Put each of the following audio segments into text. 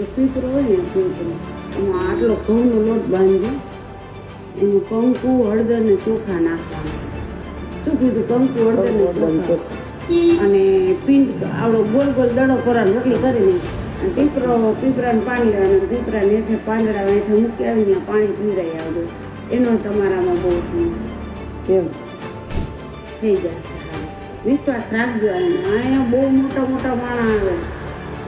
એ હોય ને પીપરો એમાં આટલો ઘઉંનો લોટ બાંધજો એમાં કંકુ હળદર ને ચોખા નાખવાનું. શું કીધું? કંકુ હળદર ને ચોખા. અને પિંક આવડો ગોલ ગોલ દડો કરવાનો રોટલી કરીને અને પીપરો પીપરાને પાણી લેવાનું પીપરાને હેઠે પાંદડા હેઠે મૂકી આવીને પાણી પીવડાવી આવડું એનો તમારામાં બહુ એમ થઈ જાય વિશ્વાસ રાખજો અને અહીંયા બહુ મોટા મોટા માણસ આવે.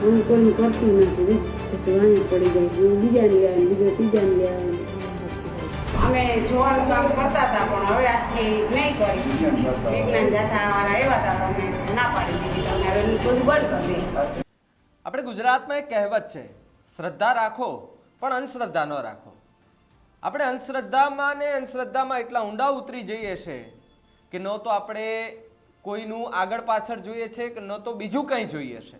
હું કોઈ કરતી નથી પછી વાણી પડી જાય. હું બીજાને આવે બીજો ત્રીજાને આવે અમે જોવાનું કામ કરતા હતા પણ હવે આજથી નહીં કરી. વિજ્ઞાન જાતા વાળા એવા હતા અમે ના પાડી દીધી. તમે હવે બધું બંધ કરી આપણે ગુજરાતમાં એક કહેવત છે શ્રદ્ધા રાખો પણ અંધશ્રદ્ધા ન રાખો. આપણે અંધશ્રદ્ધામાં ને અંધશ્રદ્ધામાં એટલા ઊંડા ઉતરી જઈએ છે કે ન તો આપણે કોઈનું આગળ પાછળ જોઈએ છે કે ન તો બીજું કંઈ જોઈએ છે.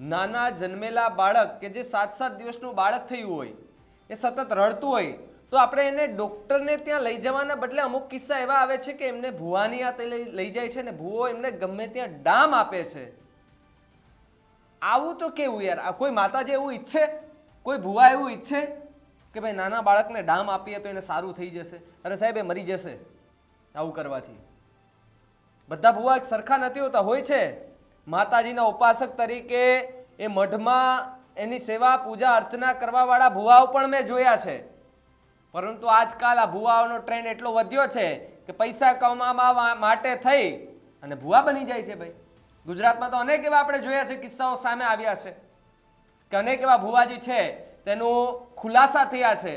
નાના જન્મેલા બાળક કે જે સાત સાત દિવસનું બાળક થયું હોય, એ સતત રડતું હોય, તો આપણે એને ડૉક્ટરને ત્યાં લઈ જવાના બદલે અમુક કિસ્સા એવા આવે છે કે એમને ભુવાની આ લઈ જાય છે ને ભૂવો એમને ગમે ત્યાં ડામ આપે છે. આવું તો કેવું યાર? આ કોઈ માતાજી એવું ઈચ્છે? કોઈ ભુવા એવું ઈચ્છે? કે ભાઈ નાના બાળકને ડામ આપીએ તો એને સારું થઈ જશે? અરે સાહેબ, એ મરી જશે આવું કરવાથી. બધા ભુવા એક સરખા નથી હોતા, હોય છે. માતાજીના ઉપાસક તરીકે એ મઢમાં એની સેવા, પૂજા, અર્ચના કરવાવાળા ભુવાઓ પણ મેં જોયા છે. પરંતુ આજકાલ આ ભુવાઓનો ટ્રેન્ડ એટલો વધ્યો છે કે પૈસા કમાવા માટે થઈ અને ભુવા બની જાય છે ભાઈ. ગુજરાતમાં તો અનેક એવા આપણે જોયા છે, કિસ્સાઓ સામે આવ્યા છે કે અનેક એવા ભુવાજી છે, તેનું ખુલાસા થયા છે.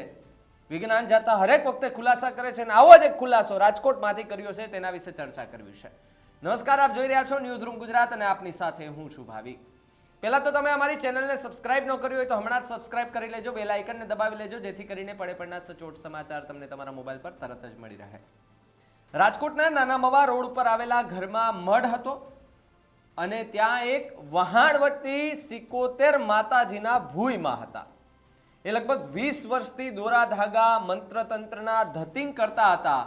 વિજ્ઞાન જાતા હરેક વખતે ખુલાસા કરે છે અને આવો જ એક ખુલાસો રાજકોટમાંથી કર્યો છે, તેના વિશે ચર્ચા કરવી છે. નમસ્કાર, આપ જોઈ રહ્યા છો ન્યૂઝ રૂમ ગુજરાત અને આપની સાથે હું છું ભાવિક. પહેલાં તો તમે અમારી ચેનલને સબસ્ક્રાઇબ ન કરી હોય તો હમણાં જ સબસ્ક્રાઇબ કરી લેજો બેલ આઇકનને દબાવી લેજો, જેથી કરીને પડે પડના સચોટ સમાચાર તમને તમારા મોબાઈલ પર તરત જ મળી રહે. રાજકોટના નાના મવા રોડ પર આવેલા ઘરમાં મઢ હતો અને ત્યાં એક વહાણવટી સિકોતેર માતાજીના ભૂઈમાં હતા. એ લગભગ વીસ વર્ષથી દોરા ધાગા મંત્ર તંત્રના ધતિંગ કરતા હતા.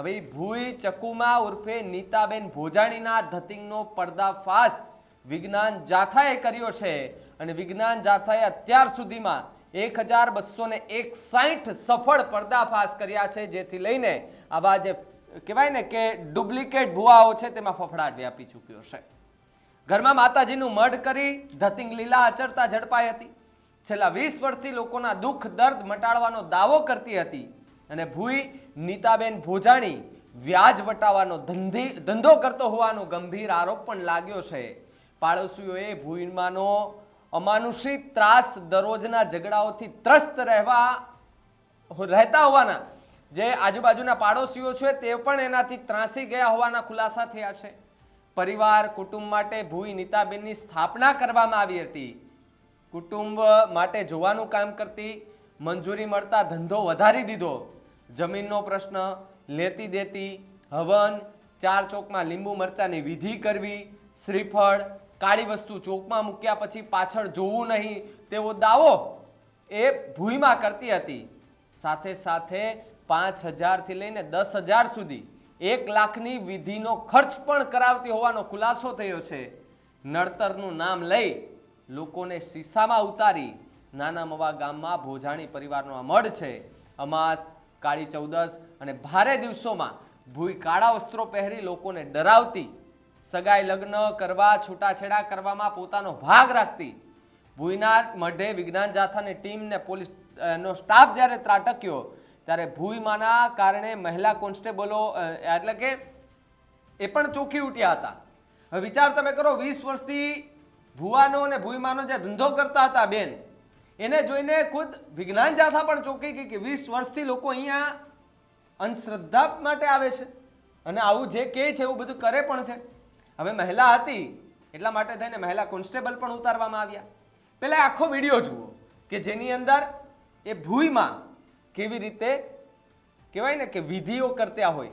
હવે ભૂઈ ચકુમા ઉર્ફે નીતાબેન ભોજાણીના ધતિંગનો પર્દાફાશ વિજ્ઞાન જાથાએ કર્યો છે. અને વિજ્ઞાન જાથાએ અત્યાર સુધીમાં એક હજાર બસો ને એકસાઠ સફળ પર્દાફાશ કર્યા છે, જેથી લઈને આવા જે કહેવાય ને કે ડુપ્લિકેટ ભુવાઓ છે, તેમાં ફફડાટ વ્યાપી ચૂક્યો છે. ઘરમાં માતાજીનું મઢ કરી ધતિંગ લીલા અચરતા ઝડપાઈ હતી. છેલ્લા વીસ વર્ષથી લોકોના દુઃખ દર્દ મટાડવાનો દાવો કરતી હતી. અને ભૂઈ નીતાબેન ભોજાણી વ્યાજ વટાવવાનો ધંધી, ધંધો કરતો હોવાનો ગંભીર આરોપ પણ લાગ્યો છે. પાડોશીઓએ ભૂઈમાંનો અમાનુષી ત્રાસ દરરોજના ઝઘડાઓથી ત્રસ્ત રહેવા રહેતા હોવાના જે આજુબાજુના પાડોશીઓ છે તે પણ એનાથી ત્રાસી ગયા હોવાના ખુલાસા થયા છે. પરિવાર, કુટુંબ માટે ભૂઈ નીતાબેનની સ્થાપના કરવામાં આવી હતી. કુટુંબ માટે જોવાનું કામ કરતી મંજૂરી મળતા ધંધો વધારી દીધો. જમીનનો પ્રશ્ન, લેતી દેતી, હવન, ચાર ચોકમાં લીંબુ મરચાની વિધિ કરવી, શ્રીફળ, કાળી વસ્તુ ચોકમાં મૂક્યા પછી પાછળ જોવું નહીં, તેવો દાવો એ ભૂઈમાં કરતી હતી. સાથે સાથે પાંચ હજારથી લઈને દસ હજાર સુધી એક લાખની વિધિનો ખર્ચ પણ કરાવતી હોવાનો ખુલાસો થયો છે. નડતરનું નામ લઈ લોકોને શીશામાં ઉતારી નાના મવા ગામમાં ભોજાણી પરિવારનો આ મઢ છે. અમાસ કાળી ચૌદસ અને ભારે દિવસોમાં ભૂઈ કાળા વસ્ત્રો પહેરી લોકોને ડરાવતી, સગાઈ લગ્ન કરવા, છૂટાછેડા કરવામાં પોતાનો ભાગ રાખતી, ભૂઈના મઢે વિજ્ઞાન જાથાની ટીમને પોલીસ નો સ્ટાફ જ્યારે ત્રાટક્યો, ત્યારે ભૂઈમાના કારણે મહિલા કોન્સ્ટેબલો એટલે કે એ પણ ચોખી ઉઠ્યા હતા. વિચાર તમે કરો, વીસ વર્ષથી ભુવાનો અને ભૂઈમાનો જે ધંધો કરતા હતા બેન એને જોઈને ખુદ વિજ્ઞાન જાથા પણ ચોંકી ગઈ કે વીસ વર્ષથી લોકો અહીંયા અંધશ્રદ્ધા માટે આવે છે. અને આવું જે કહે છે એવું બધું કરે પણ છે. હવે મહિલા હતી, એટલા માટે થઈને મહિલા કોન્સ્ટેબલ પણ ઉતારવામાં આવ્યા. પહેલાં આખો વીડિયો જુઓ કે જેની અંદર એ ભૂઈમાં કેવી રીતે કહેવાય ને કે વિધિઓ કરતા હોય.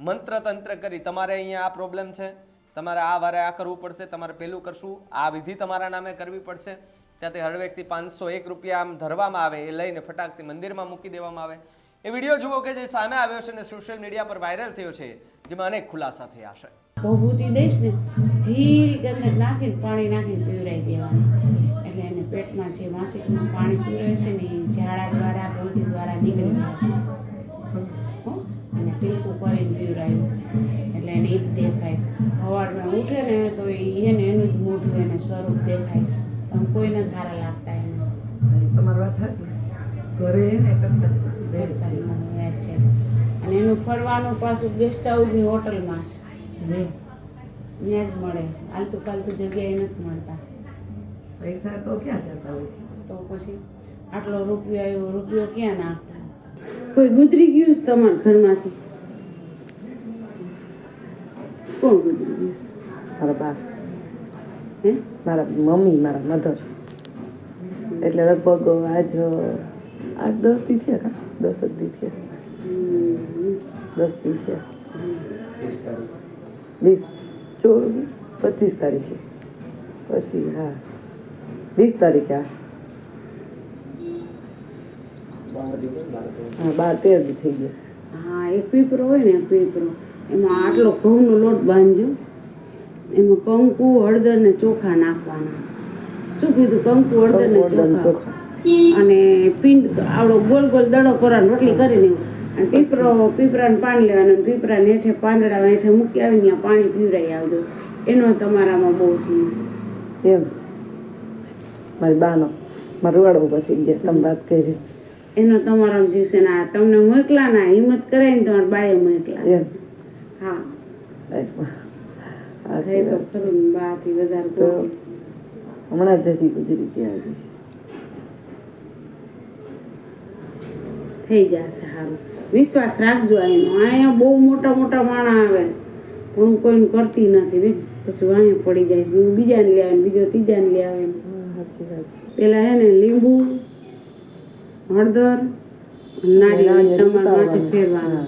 મંત્ર તંત્ર કરી, તમારે અહીંયા આ પ્રોબ્લેમ છે. તમારે આ વારે આ કરવું પડશે. તમારે પેલું કરશું. આ વિધિ તમારા નામે કરવી પડશે. ત્યાંથી હળવેકથી પાંચસો એક રૂપિયા આમ ધરવામાં આવે એ લઈને ફટાકથી મંદિરમાં મૂકી દેવામાં આવે. એ વીડિયો જુઓ કે જે સામે આવ્યો છે અને સોશિયલ મીડિયા પર વાયરલ થયો છે, જેમાં અનેક ખુલાસા થયા છે. ભભૂતિ દઈશ ને જીર ગંદર નાખીને પાણી નાખીને પીવરાઈ દેવાનું. એટલે એને પેટમાં જે માસિકનું પાણી પીવરાય છે ને એ ઝાડા દ્વારા ઉલટી દ્વારા નીકળી જાય? અને ટીલકું કરીને પીવરાયું છે. એટલે એને એ જ દેખાય છે. સવારમાં ઉઠે ને તો એને એનું જ મોઢું, એને સ્વરૂપ દેખાય છે. તમે કોઈને સારા લાગતા એને તમારી વાત સાચી ઘરે ને ટકટક બે જ છે. યાદ છે. અને એનું ફરવાનું પાછું ગેસ્ટ હાઉસની હોટલમાં છે. ત્યાં જ મળે. આલતું પાલતું જગ્યાએ નથી મળતા. પૈસા તો ક્યાં જતા હોય? તો પછી આટલો રૂપિયો આવ્યો રૂપિયો ક્યાં ના કોઈ ગુજરી ગયું છે તમારા ઘરમાંથી? કોણ ગુજરી ગયું છે? મારા મમ્મી, મારા મધર. એટલે લગભગ આજ, આઠ, દસ દી થયા કા? દસ જ દી થયા. દસ દી થયા. વીસ, ચોવીસ, પચીસ તારીખે. પચીસ, હા. વીસ તારીખે, હા. હા, બાર તેર દી થઈ ગયા. હા એક પીપરો હોય ને એક પીપરો. એમાં આટલો ઘઉંનો લોટ બાંધજો એમાં કંકુ હળદર ને ચોખા નાખવાના. શું કીધું? કંકુ હળદર ને ચોખા. અને પિંડ આવડો ગોલ ગોલ દડો કરવાનો રોટલી કરીને. અને પીપરો પીપરાને પાણી લેવાનું પીપરાને હેઠે પાંદડા હેઠે મૂકી આવીને ત્યાં પાણી પીવરાઈ આવજો. એનો તમારામાં બહુ ચીજ એમ. મારી બાનો મારું વાળવું પછી ગયા તમે વાત કહેજો એનો તમારો જીવ છે ને તમને મોકલા ના હિંમત કરાય ને તમારા બાએ મોકલા. એમ. હા. હમણાં જ હજી ગુજરી ગયા છે. થઈ જશે સારું વિશ્વાસ રાખજો એનો અહીંયા બહુ મોટા મોટા માણા આવે છે. પણ હું કોઈને કરતી નથી બે પછી વાંહે પડી જાય છે. બીજાને લે આવે ને બીજો ત્રીજાને લે આવે પેલા હે ને લીંબુ હળદર નારિયેળ તમારા માથે ફેરવાના.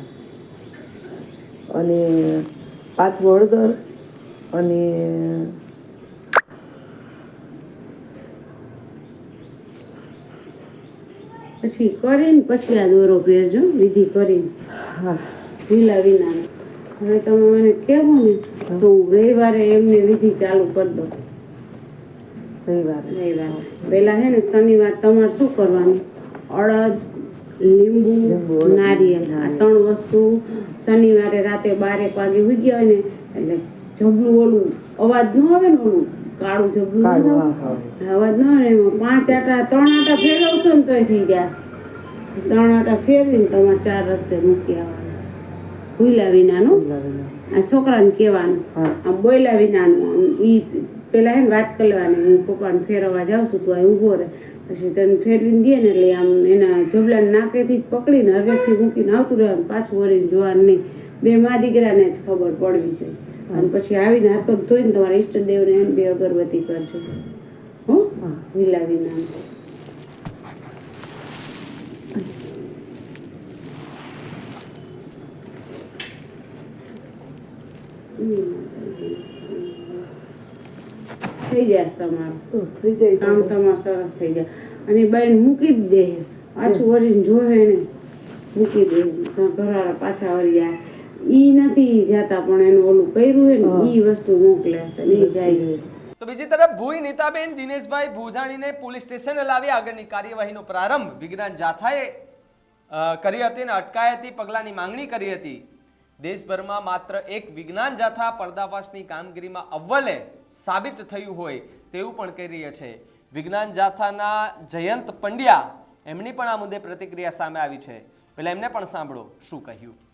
અને પાછું હળદર અને પછી કરીને પછી આ દોરો પહેરજો વિધિ કરીને. હા. ઢીલા વિના હવે તમે મને કહેવો ને તો હું રવિવારે એમને વિધિ ચાલુ કરી દઉં. રવિવારે. રવિવાર. પહેલા હે ને શનિવાર તમારે શું કરવાનું? અડદ લીંબુ નારિયેલ. નારિયેળ આ ત્રણ વસ્તુ શનિવારે રાતે બારેક વાગે ઉગ્યા હોય ને એટલે જબલું ઓલું. અવાજ ન આવે ને ઓલું. કાળું જબલું. અવાજ ન આવે એમાં. પાંચ આટા ત્રણ આટા ફેરવશો ને તોય થઈ જશે ત્રણ આટા ફેરવીને તમારે ચાર રસ્તે મૂકી આવવાનું. ભૂલા વિનાનું. આ છોકરાને કહેવાનું. આમ બોલ્યા વિનાનું. ઈ પેલા હે ને વાત કરવાની. હું પપ્પાને ફેરવવા જાઉં છું તો ઊભો રહે. પછી તને ફેરવીને દે ને એટલે આમ એના જબલાને નાકેથી જ પકડીને હરેકથી મૂકીને આવતું રહેવાનું પાછું વળીને જોવાનું નહીં. બે મા દીકરાને જ ખબર પડવી જોઈએ. અને પછી આવીને હાથ પગ ધોઈને તમારા ઈષ્ટદેવને એમ બે અગરબત્તી કરજો હો? હા. વિલા થઈ જાય તમારું. થઈ જાય કામ તમારું સરસ થઈ જાય. અને બેન મૂકી જ દે. પાછું વળીને જોવે ને. મૂકી દે. ઘરવાળા પાછા વળી જાય. ઈ નથી જાતા પણ એનું ઓલું કર્યું હોય ને ઈ વસ્તુ મોકલે છે ને જાય છે. તો બીજી તરફ ભૂઈ નીતાબેન દિનેશભાઈ ભૂજાણીને પોલીસ સ્ટેશને લાવી આગળની કાર્યવાહીનો પ્રારંભ વિજ્ઞાન જાથાએ કરી હતી અને અટકાયતી પગલાંની માંગણી કરી હતી. દેશભરમાં માત્ર એક વિજ્ઞાન જાથા પર્દાફાશની કામગીરીમાં અવ્વલે સાબિત થયું હોય તેવું પણ કહી રહ્યા છે. વિજ્ઞાન જાથાના જયંત પંડ્યા એમની પણ આ મુદ્દે પ્રતિક્રિયા સામે આવી છે. પેલા એમને પણ સાંભળો શું કહ્યું.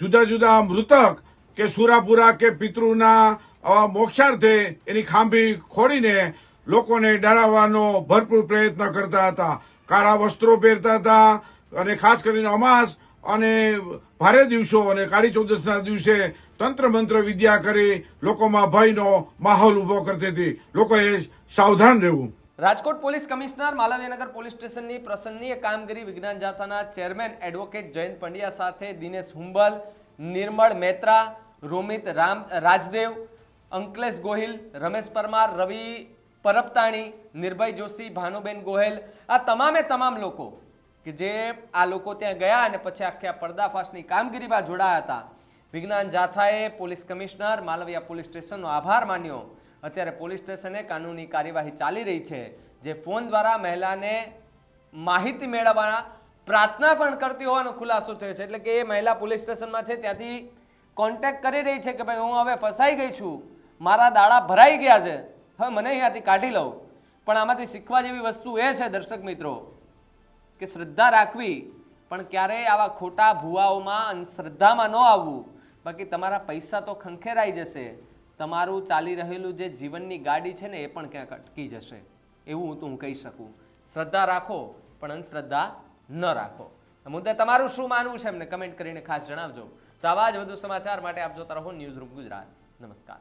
જુદા જુદા મૃતક કે સુરાપુરા કે પિતૃના મોક્ષાર્થે એની ખાંભી ખોડીને લોકોને ડરાવવાનો ભરપૂર પ્રયત્ન કરતા હતા. કાળા વસ્ત્રો પહેરતા હતા અને ખાસ કરીને અમાસ અને ભારે દિવસો અને કાળી ચૌદશના દિવસે તંત્ર મંત્ર વિદ્યા કરી લોકોમાં ભયનો માહોલ ઊભો કરતી હતી. લોકોએ સાવધાન રહેવું. Rajkot police commissioner Malviyanagar police સ્ટેશનની પ્રસન્નીય કામગીરી વિજ્ઞાન જાથાના ચેરમેન એડવોકેટ જયંત પંડ્યા સાથે દિનેશ હુંબલ, નિર્મળ મહેત્રા, રોમિત રામ, રાજદેવ, અંકલેશ ગોહિલ, રમેશ પરમાર, રવિ પરબતાણી, નિર્ભય જોશી, ભાનુબેન ગોહેલ, આ તમામે તમામ લોકો કે જે આ લોકો ત્યાં ગયા અને પછી આખી પર્દાફાશની કામગીરીમાં જોડાયા હતા. વિજ્ઞાન જાથાએ પોલીસ કમિશનર માલવીયા પોલીસ સ્ટેશનનો આભાર માન્યો. અત્યારે પોલીસ સ્ટેશને કાનૂની કાર્યવાહી ચાલી રહી છે, જે ફોન દ્વારા મહિલાને માહિતી મેળવવા પ્રાર્થના પણ કરતી હોવાનો ખુલાસો થયો છે. એટલે કે એ મહિલા પોલીસ સ્ટેશનમાં છે, ત્યાંથી કોન્ટેક્ટ કરી રહી છે કે ભાઈ હું હવે ફસાઈ ગઈ છું, મારા દાડા ભરાઈ ગયા છે. હવે મને અહીંયાથી કાઢી લઉં. પણ આમાંથી શીખવા જેવી વસ્તુ એ છે, દર્શક મિત્રો, કે શ્રદ્ધા રાખવી. પણ ક્યારેય આવા ખોટા ભુવાઓમાં અંધશ્રદ્ધામાં ન આવવું. બાકી તમારા પૈસા તો ખંખેરાઈ જશે. તમારું ચાલી રહેલું જે જીવનની ગાડી છે ને એ પણ ક્યાંક અટકી જશે. એવું તો હું કહી શકું. શ્રદ્ધા રાખો, પણ અંધશ્રદ્ધા ન રાખો. મુદ્દે તમારું શું માનવું છે એમને કમેન્ટ કરીને ખાસ જણાવજો. તો આવા જ વધુ સમાચાર માટે આપ જોતા રહો ન્યૂઝ રૂમ ગુજરાત. નમસ્કાર.